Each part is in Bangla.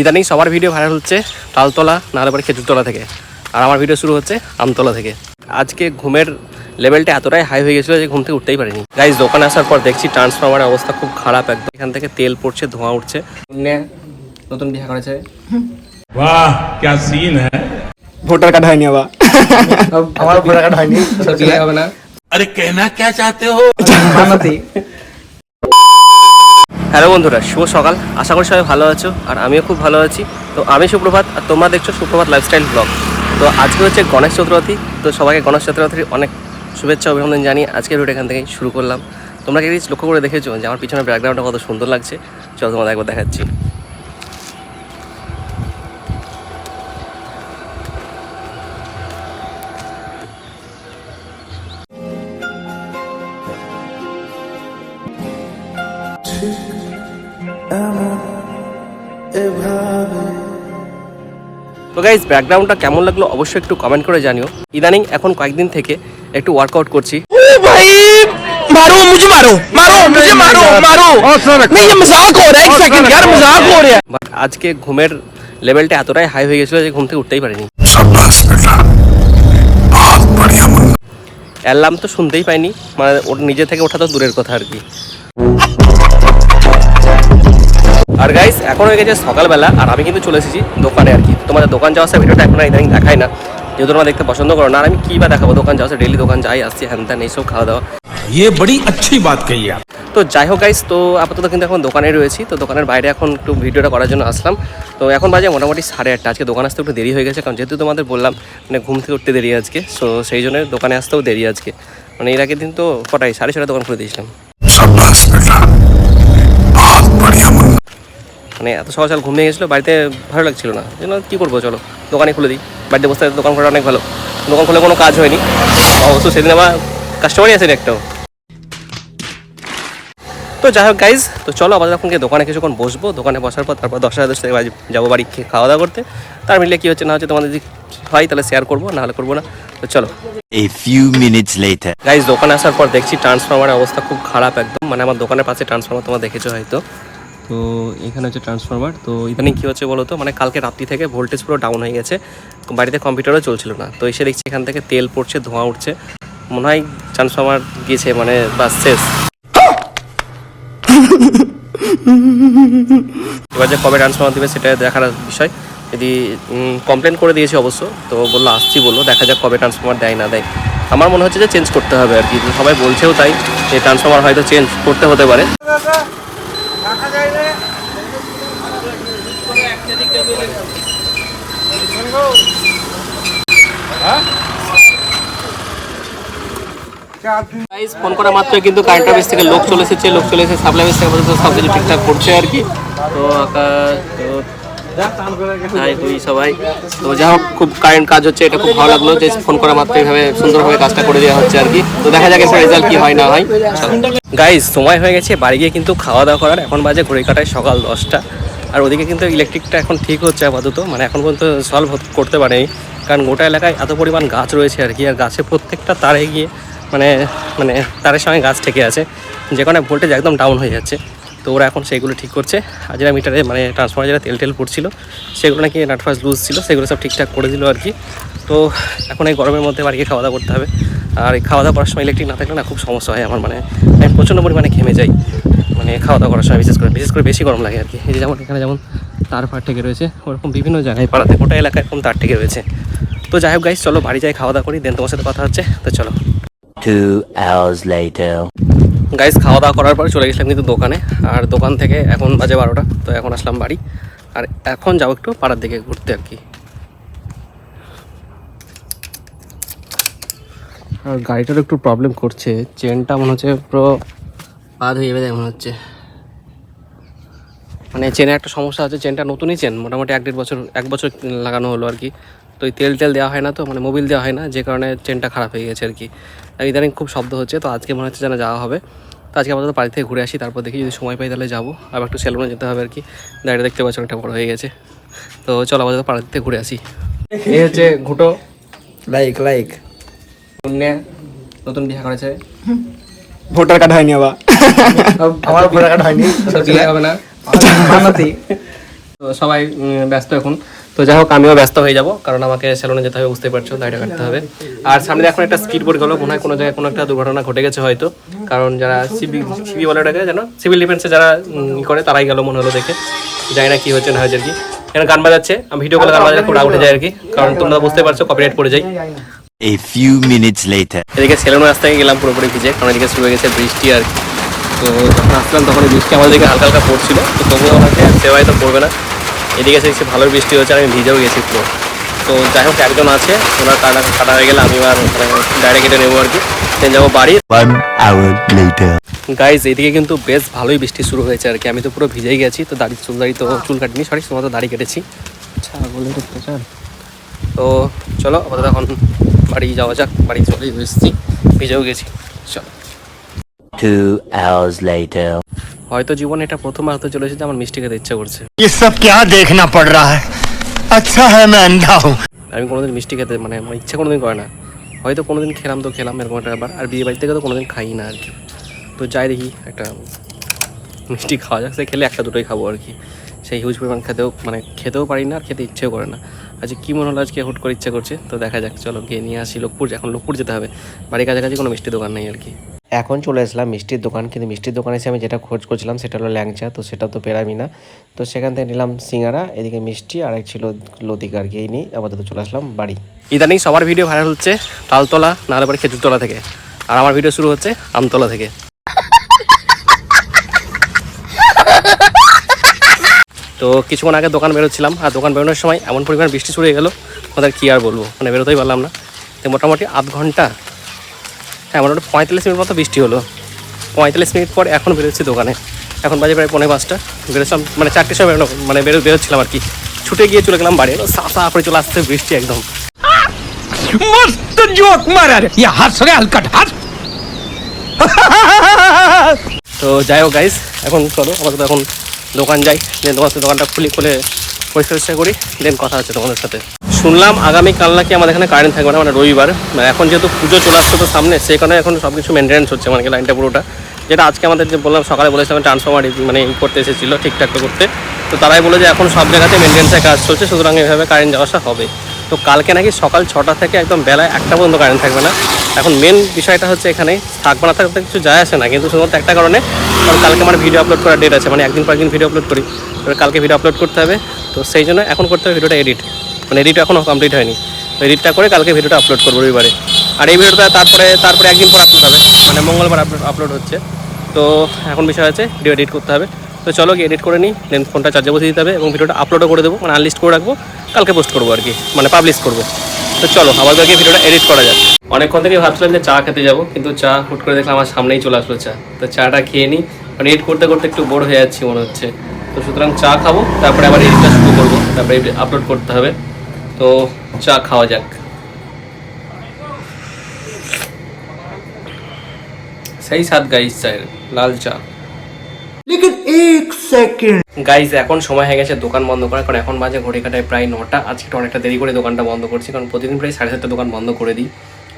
ইদানিং সবার ভিডিও ভাইরাল হচ্ছে তালতলা নাহলে পরে খেজুরতলা থেকে। আর আমার ভিডিও শুরু হচ্ছে আমতলা থেকে। আজকে ঘুমের লেভেলটা এতটাই হাই হয়ে গেছিল যে ঘুম থেকে উঠতেই পারিনি। গাইজ দোকানে আসার পর দেখছি ট্রান্সফরমারের অবস্থা খুব খারাপ একদম। এখান থেকে তেল পড়ছে ধোঁয়া উঠছে। নতুন বিয়ে করেছে। ভোটার কার্ড হয়নি আমার ভোটার কার্ড হয়নি আরে কেনা হো? হ্যালো বন্ধুরা, শুভ সকাল। আশা করি সবাই ভালো আছো আর আমিও খুব ভালো আছি। তো আমি সুপ্রভাত আর তোমরা দেখছ সুপ্রভাত লাইফস্টাইল ব্লগ তো আজকে হচ্ছে গণেশ চতুর্থী। তো সবাইকে গণেশ চতুর্থীর অনেক শুভেচ্ছা, অভিনন্দন জানিয়ে আজকের ভিডিও এখান থেকেই শুরু করলাম। তোমরা কি লক্ষ্য করে দেখেছ যে আমার পিছনে ব্যাকগ্রাউন্ডটা কত সুন্দর লাগছে? চলো তোমাদের একবার দেখাচ্ছি। তো গাইজ ব্যাকগ্রাউন্ডটা কেমন লাগলো অবশ্যই একটু কমেন্ট করে জানিও ইদানিং এখন কয়েকদিন থেকে একটু ওয়ার্কআউট করছি भाई मारो मुझे मारो मारो मुझे मारो मारो नहीं ये मजाक हो रहा है एक सेकंड यार मजाक हो रहा है বাট আজকে ঘুমের লেভেলটা এতটাই হাই হয়ে গেছিলো যে ঘুম থেকে উঠতেই পারিনি অ্যালার্ম তো শুনতেই পাইনি মানে ওর নিজে থেকে ওঠা তো দূরের কথা আর কি আর গাইস এখন হয়ে গেছে সকালবেলা আর আমি কিন্তু চলে এসেছি দোকানে আর কি তোমাদের দোকান যাওয়ার সে ভিডিওটা এখন আর ইদানিং দেখাই না যেহেতু তোমরা দেখতে পছন্দ করো না আর আমি কী বা দেখাবো দোকান যাওয়া ডেলি দোকান যাই আসছি হ্যান ত্যান এইসব খাওয়া দাওয়া ये बड़ी अच्छी बात कही आप তো যাই হোক গাইস তো আপাতত কিন্তু এখন দোকানে রয়েছি তো দোকানের বাইরে এখন একটু ভিডিওটা করার জন্য আসলাম তো এখন বাজে মোটামুটি সাড়ে আটটা আজকে দোকান আসতে একটু দেরি হয়ে গেছে কারণ যেহেতু তোমাদের বললাম মানে ঘুম থেকে উঠতে দেরি আজকে সো সেই জন্য দোকানে আসতেও দেরি আজকে মানে এর আগের দিন তো কটাই সাড়ে ছটা দোকান খুলে দিয়েছিলাম মানে এত সকাল সকাল ঘুম ভেঙে গেছিল বাড়িতে ভালো লাগছিল না। যেন কী করব চলো। দোকানে খুলে দিই। বাড়িতে বসতে দোকান খোলা অনেক ভালো। দোকান খুলে কোনো কাজ হয়নি। অবশ্য সেদিন আমার কাস্টমারই আসেনি একটাও। তো যাই হোক গাইজ তো চলো আবার গিয়ে দোকানে কিছুক্ষণ বসবো। দোকানে বসার পর তারপর দশ হাজার দশ থেকে বাজে যাব বাড়ি খেয়ে খাওয়া দাওয়া করতে। তার মিলে কী হচ্ছে না হচ্ছে তোমাদের যদি হয় তাহলে শেয়ার করব নাহলে করব না। তো চলো. গাইজ দোকানে আসার পর দেখছি ট্রান্সফরমারের অবস্থা খুব খারাপ একদম। মানে আমার দোকানের পাশে ট্রান্সফরমার তোমরা দেখেছ হয়তো। তো এখানে হচ্ছে ট্রান্সফরমার তো ইদানিং কী হচ্ছে বলো তো মানে কালকে রাত্রি থেকে ভোল্টেজ পুরো ডাউন হয়ে গেছে। বাড়িতে কম্পিউটারও চলছিল না। তো এসে দেখছি এখান থেকে তেল পড়ছে, ধোঁয়া উঠছে। মনে হয় ট্রান্সফরমার গিয়েছে মানে বাস শেষ। এবার যে কবে ট্রান্সফার দেবে সেটা দেখার বিষয়। যদি কমপ্লেন করে দিয়েছি অবশ্য, তো বলল, আসছি বলল, দেখা যাক কবে ট্রান্সফর্মার দেয়, না দেয়। আমার মনে হচ্ছে যে চেঞ্জ করতে হবে আর কি। সবাই বলছেও তাই, যে ট্রান্সফর্মার হয়তো চেঞ্জ করতে হতে পারে। গাইস ফোন করা মাত্র কিন্তু কারেন্ট অফিস থেকে লোক চলে এসেছে লোক চলে এসে সাপ্লাই অফিস থেকে সব কিছু ঠিকঠাক করছে আর কি। তো হাই তুই সবাই। তো যা হোক, খুব কারেন্ট কাজ হচ্ছে, এটা খুব ভালো লাগল যে ফোন করা মাত্র এইভাবে সুন্দরভাবে কাজটা করে দেওয়া হচ্ছে আর কি। তো দেখা যাক এরপর রেজাল্ট কি হয়, না হয়। গাইস সময় হয়ে গেছে, বাড়ি গিয়ে কিন্তু খাওয়া দাওয়া করার। এখন বাজে ঘড়ি কাটায় সকাল দশটা। আর ওদিকে কিন্তু ইলেকট্রিকটা এখন ঠিক হচ্ছে আপাতত মানে এখন পর্যন্ত সলভ করতে পারেনি। কারণ গোটা এলাকায় এত পরিমাণ গাছ রয়েছে আর কি, আর গাছে প্রত্যেকটা তারে গিয়ে মানে মানে তারের সঙ্গে গাছ ঠেকে আছে। যে কারণে ভোল্টেজ একদম ডাউন হয়ে যাচ্ছে। তো ওরা এখন সেইগুলো ঠিক করছে। আর যেটা মিটারে মানে ট্রান্সফার যেটা তেল টেল পড়ছিল, সেগুলো নাকি নাটফাস লুজ ছিল, সেগুলো সব ঠিকঠাক করে দিল আর কি। তো এখন এই গরমের মধ্যে বাড়িকে খাওয়া দাওয়া করতে হবে। আর খাওয়া দাওয়া করার সময় ইলেকট্রিক না থাকলে না খুব সমস্যা হয় আমার মানে আমি প্রচণ্ড পরিমাণে ঘেমে যাই। মানে খাওয়া দাওয়া করার সময়, বিশেষ করে বিশেষ করে বেশি গরম লাগে আর কি। এই যে যেমন এখানে যেমন তার ফার থেকে রয়েছে, ওরকম বিভিন্ন জায়গায়, পাড়াতে, গোটা এলাকায় এরকম তার থেকে রয়েছে। তো যাই হোক গাইস চলো বাড়ি যাই খাওয়া দাওয়া করি দেন তোমার সাথে কথা হচ্ছে, তো চলো। Two hours later. গাইস খাওয়া দাওয়া করার পর চলে গেছিলাম কিন্তু দোকানে। আর দোকান থেকে এখন বাজে বারোটা তো এখন আসলাম বাড়ি। আর এখন যাব একটু পাড়ার দিকে ঘুরতে আর কি। আর গাড়িটার একটু প্রবলেম করছে। চেনটা মনে হচ্ছে পুরো বাদ হয়ে যাবে মনে হচ্ছে। মানে চেনে একটা সমস্যা আছে চেনটা নতুনই চেন মোটামুটি এক দেড় বছর এক বছর লাগানো হলো আর কি। তো এই তেল তেল দেওয়া হয় না তো মানে মোবিল দেওয়া হয় না যে কারণে চেনটা খারাপ হয়ে গেছে আর কি। আর ইদানিং খুব শব্দ হচ্ছে তো আজকে মনে হচ্ছে যেন যাওয়া হবে। তো আজকে আপাতত বাড়ি থেকে ঘুরে আসি তারপর দেখি যদি সময় পাই তাহলে যাব। আবার একটু সেলুনে যেতে হবে আর কি। দাঁড়িয়ে দেখতে পাচ্ছি অনেকটা বড় হয়ে গেছে। তো চলো আপাতত পাড়া থেকে ঘুরে আসি। এই হচ্ছে ঘুটো। লাইক লাইক নতুন বিয়ে করেছে। ভোটার কার্ড হয়নি আবার। আমার ভোটার কার্ড হয়নি। বিয়ে হবে না। তো সবাই ব্যস্ত এখন। তো যাই হোক আমিও ব্যস্ত হয়ে যাব কারণ আমাকে স্যালনে যেতে হবে বুঝতে পারছ দাড়িটা কাটতে হবে। আর সামনে এখন একটা স্পিড বোর্ড গেলো মনে হয় কোনো জায়গায় কোনো একটা দুর্ঘটনা ঘটে গেছে হয়তো। কারণ যারা সিবি সিবি বলে ওটাকে জানো সিভিল ডিফেন্সে যারা করে তারাই গেল মনে হলো দেখে। জানি না কি হচ্ছে না হয়েছে আর কি। এখানে গান বাজাচ্ছে? আমি ভিডিও কলে গান বাজালে খুব রাগ উঠে যায় আর কি। কারণ তোমরা বুঝতে পারছ কপিরাইট পড়ে যায়। A few minutes later. এদিকে সেলুনের রাস্তায় গেলাম পুরোপুরি ভিজে কারণ এদিকে শুরু হয়ে গেছে বৃষ্টি আর কি। তো যখন আসলাম তখন বৃষ্টি আমাদের দিকে হালকা হালকা পড়ছিল। তো তবুও আমাকে সেবাই তো পড়বে না। এদিকে এসে ভালো বৃষ্টি হচ্ছে আর আমি ভিজেও গেছি পুরো। তো যাই হোক একজন আছে ওনার কাটা কাটা হয়ে গেলে আমি আর ডাইরেক্ট কেটে নেব আর কি। যাব বাড়ি। One hour গাইজ এদিকে কিন্তু বেশ ভালোই বৃষ্টি শুরু হয়েছে আর কি। আমি তো পুরো ভিজেই গেছি তো দাড়ি চুল দাড়ি তো চুল কাটিনি সরি শুধুমাত্র দাড়ি কেটেছি। আচ্ছা বলে তো চলো। আপাতত এখন বাড়ি যাওয়া যাক বাড়ি চলে এসেছি ভিজেও গেছি চলো। Two hours later. হয়তো জীবনে এটা প্রথমবার হতে চলেছে যে আমার মিষ্টি খেতে ইচ্ছা করছে ये सब क्या देखना पड़ रहा है अच्छा है मैं अंधा हूँ আমি কোনোদিন মিষ্টি খেতে মানে আমার ইচ্ছা কোনোদিন করে না হয়তো কোনোদিন খেলাম তো খেলাম এরকম একটা ব্যাপার আর বিয়ে বাড়ি থেকে তো কোনোদিন খাই না আর কি তো যাই দেখি একটা মিষ্টি খাওয়া যাক সে খেলে একটা দুটোই খাবো আর কি সেই হিউজ পরিমাণ খেতেও মানে খেতেও পারি না আর খেতে ইচ্ছেও করে না আজকে কী মনে হলো আজকে হুট করে ইচ্ছা করছে তো দেখা যাক চলো গিয়ে নিয়ে আসি লোকপুর এখন লোকপুর যেতে হবে বাড়ির কাছাকাছি কোনো মিষ্টি দোকান নেই আর কি এখন চলে আসলাম মিষ্টির দোকান। কিন্তু মিষ্টির দোকানে এসে আমি যেটা খোঁজ করছিলাম সেটা হলো ল্যাংচা, তো সেটা তো পেরামি না। তো সেখান থেকে নিলাম সিঙ্গারা, এদিকে মিষ্টি আর এক ছিল লতিকা আর কি নিয়ে আপাতত চলে আসলাম বাড়ি। ইদানিং সবার ভিডিও ভাইরাল হচ্ছে তালতলা, নাহলে পরে খেজুরতলা থেকে। আর আমার ভিডিও শুরু হচ্ছে আমতলা থেকে। তো কিছুক্ষণ আগে দোকান বেরোচ্ছিলাম, আর দোকান বেরোনোর সময় এমন পরিমাণ বৃষ্টি শুরু হয়ে গেলো, আমাদের কী আর বলব? মানে বেরোতেই পারলাম না। তো মোটামুটি আধ ঘণ্টা হ্যাঁ মোটামুটি পঁয়তাল্লিশ মিনিট মতো বৃষ্টি হলো। পঁয়তাল্লিশ মিনিট পর এখন বেরোচ্ছি দোকানে। এখন বাজে প্রায় পনেরো পাঁচটা। বেরোচ্ছিলাম মানে চারটের সময় বেরোনো মানে বেরো বেরোচ্ছিলাম আর কি। ছুটে গিয়ে চলে গেলাম বাড়ি। সা সা করে চলে আসতে বৃষ্টি একদম। মস্ত তো যাই হোক গাইস এখন চলো আপাতত এখন দোকান যাই। দোকান দোকানটা খুলি খুলে পরিষ্কার পরিষ্কার করি দেন কথা হচ্ছে তোমাদের সাথে। শুনলাম আগামী কাল নাকি আমাদের এখানে কারেন্ট থাকবে না মানে রবিবার। মানে এখন যেহেতু পুজো চলে আসছে তো সামনে, সেই কারণে এখন সব কিছু মেনটেন্স হচ্ছে মানে লাইনটা পুরোটা। যেটা আজকে আমাদের যে বললাম, সকালে বলেছিলাম ট্রান্সফরমার মানে করতে এসেছিল ঠিকঠাক করতে। তো তারাই বলে যে এখন সব জায়গাতে মেনটেন্সের কাজ চলছে, সুতরাং এভাবে কারেন্ট যাওয়া আসা হবে। তো কালকে নাকি সকাল ছটা থেকে একদম বেলায় একটা পর্যন্ত কারেন্ট থাকবে না। এখন মেন বিষয়টা হচ্ছে এখানে, থাকবে না থাকতে কিছু যায় আসে না, কিন্তু শুধুমাত্র একটা কারণে, কারণ কালকে আমার ভিডিও আপলোড করার ডেট আছে মানে একদিন পর একদিন ভিডিও আপলোড করি। কালকে ভিডিও আপলোড করতে হবে। তো সেই জন্য এখন করতে হবে ভিডিওটা এডিট মানে এডিট এখনও কমপ্লিট হয়নি। এডিটটা করে কালকে ভিডিওটা আপলোড করব রবিবারে। আর এই ভিডিওটা তারপরে তারপরে একদিন পর আপলোড হবে। মানে মঙ্গলবার আপলোড আপলোড হচ্ছে। তো এখন বিষয় আছে ভিডিও এডিট করতে হবে। তো চলো গিয়ে এডিট করে নিই দেন ফোনটা চার্জে বসিয়ে দিতে হবে এবং ভিডিওটা আপলোডও করে দেবো। মানে আনলিস্ট করে রাখব। কালকে পোস্ট করব আর কি। মানে পাবলিশ করব। তো চলো, আবার গিয়ে ভিডিওটা এডিট করা যাক। অনেকক্ষণ থেকে ভাবছিলাম যে চা খেতে যাব, কিন্তু চা হুট করে দেখলাম আমার সামনেই চলে আসলো চা। তো চাটা খেয়ে নিই। মানে এডিট করতে করতে একটু বোর হয়ে যাচ্ছি মনে হচ্ছে। তো সুতরাং চা খাব তারপরে আবার এডিটটা শুরু করব তারপরে আপলোড করতে হবে। তো চা খাওয়া যাক। সেই সাত গাইস চায়ের লাল চা। গাইজ এখন সময় হয়ে গেছে দোকান বন্ধ করার কারণ এখন বাজে ঘড়ি কাটায় প্রায় নটা। আজকে অনেকটা দেরি করে দোকানটা বন্ধ করছি কারণ প্রতিদিন প্রায় সাড়ে সাতটা দোকান বন্ধ করে দিই।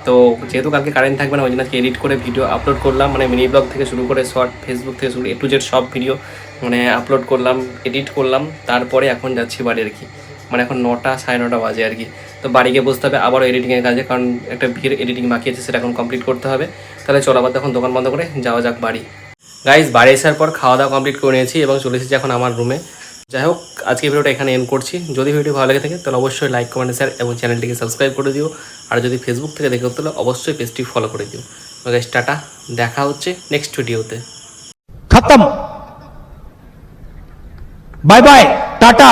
তো যেহেতু কালকে কারেন্ট থাকবে না, ওই জন্য আজকে এডিট করে ভিডিও আপলোড করলাম। মানে মিনি ব্লগ থেকে শুরু করে শর্ট ফেসবুক থেকে শুরু এ টু জেড সব ভিডিও মানে আপলোড করলাম এডিট করলাম। তারপরে এখন যাচ্ছি বাড়ি আর কি। মানে এখন নটা, সাড়ে নটা বাজে আর কি। তো বাড়ি গিয়ে বসতে হবে, আবারও এডিটিংয়ের কাজে, কারণ একটা ভিড় এডিটিং বাকি আছে, সেটা এখন কমপ্লিট করতে হবে। তাহলে চলো আবার তখন দোকান বন্ধ করে যাওয়া যাক বাড়ি। গাইজ বাড়ি আসার পর খাওয়া দাওয়া কমপ্লিট করে নিয়েছি এবং চলে এসেছি এখন আমার রুমে যাই হোক আজকে ভিডিওটা এখানে এন করছি। যদি ভিডিও ভালো লাগে থাকে, তাহলে অবশ্যই লাইক কমেন্ট শেয়ার এবং চ্যানেলটিকে সাবস্ক্রাইব করে দিও। আর যদি ফেসবুক থেকে দেখে তাহলে অবশ্যই পেজটি ফলো করে দিও। টাটা। দেখা হচ্ছে নেক্সট ভিডিওতে খতম। Bye bye tata.